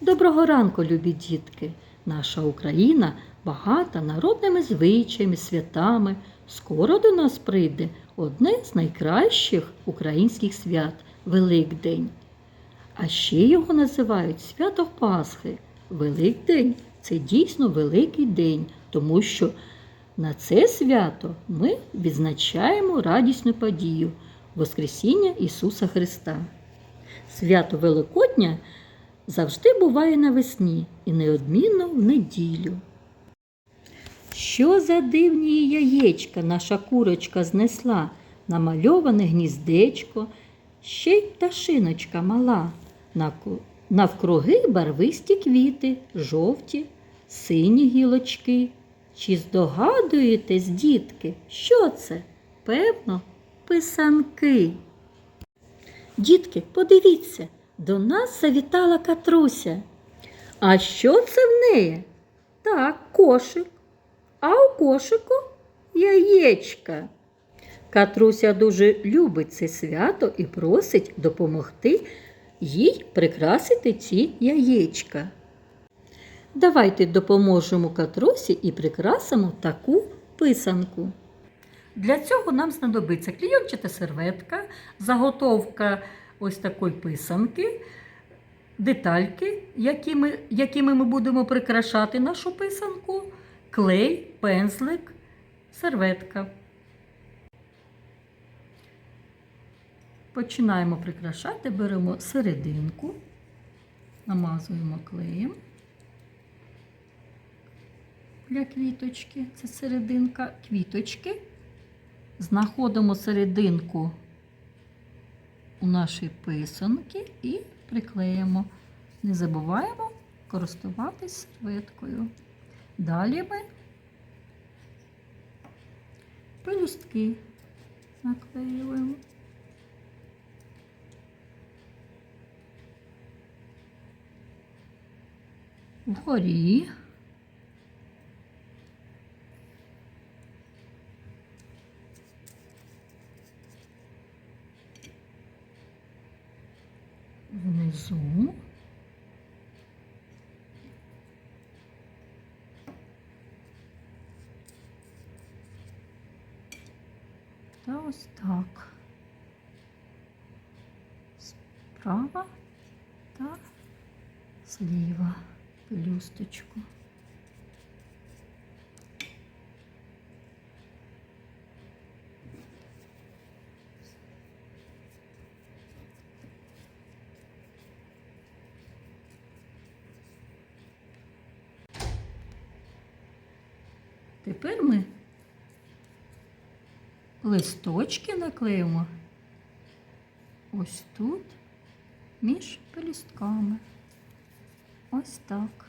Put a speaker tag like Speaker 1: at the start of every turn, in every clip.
Speaker 1: Доброго ранку, любі дітки! Наша Україна багата народними звичаями, святами. Скоро до нас прийде одне з найкращих українських свят Великдень. А ще його називають свято Пасхи. Великдень це дійсно великий день, тому що на це свято ми відзначаємо радісну подію Воскресіння Ісуса Христа. Свято Великодня завжди буває навесні і неодмінно в неділю. Що за дивні яєчка наша курочка знесла, намальоване гніздечко, ще й пташиночка мала. Навкруги барвисті квіти, жовті, сині гілочки. Чи здогадуєтесь, дітки, що це? Певно, писанки. Дітки, подивіться, до нас завітала катруся. А що це в неї? Так, кошик. А у кошику яєчка. Катруся дуже любить це свято і просить допомогти їй прикрасити ці яєчка. Давайте допоможемо Катрусі і прикрасимо таку писанку. Для цього нам знадобиться клійончата серветка, заготовка ось такої писанки, детальки, якими, якими ми будемо прикрашати нашу писанку, клей, пензлик, серветка. Починаємо прикрашати, беремо серединку, намазуємо клеєм для квіточки. Це серединка квіточки. Знаходимо серединку у нашій писанки і приклеїмо. Не забуваємо користуватись серветкою. Далі ми пелюстки наклеюємо. Вгорі. Внизу. Та ось так. Справа та зліва пелюсточку. Тепер ми листочки наклеїмо ось тут між пелюстками. Ось так.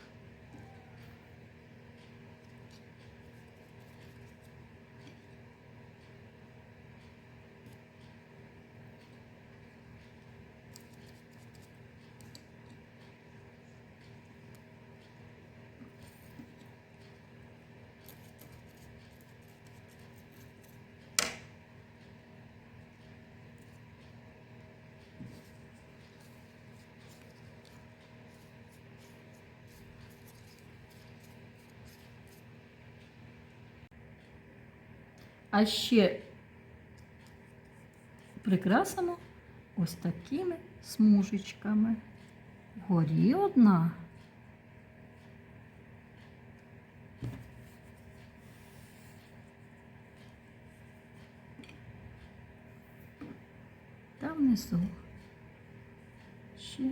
Speaker 1: А ще прикрасимо ось такими смужечками. Вгорі одна. Та внизу. Ще.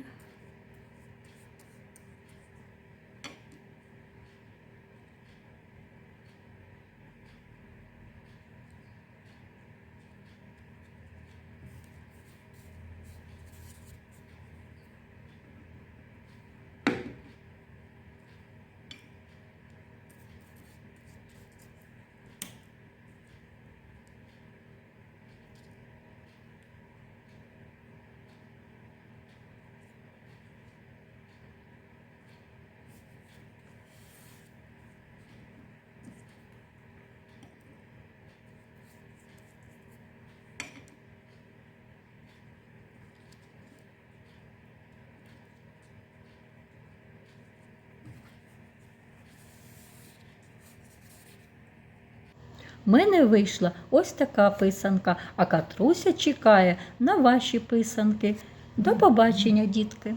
Speaker 1: В мене вийшла ось така писанка, а Катруся чекає на ваші писанки. До побачення, дітки!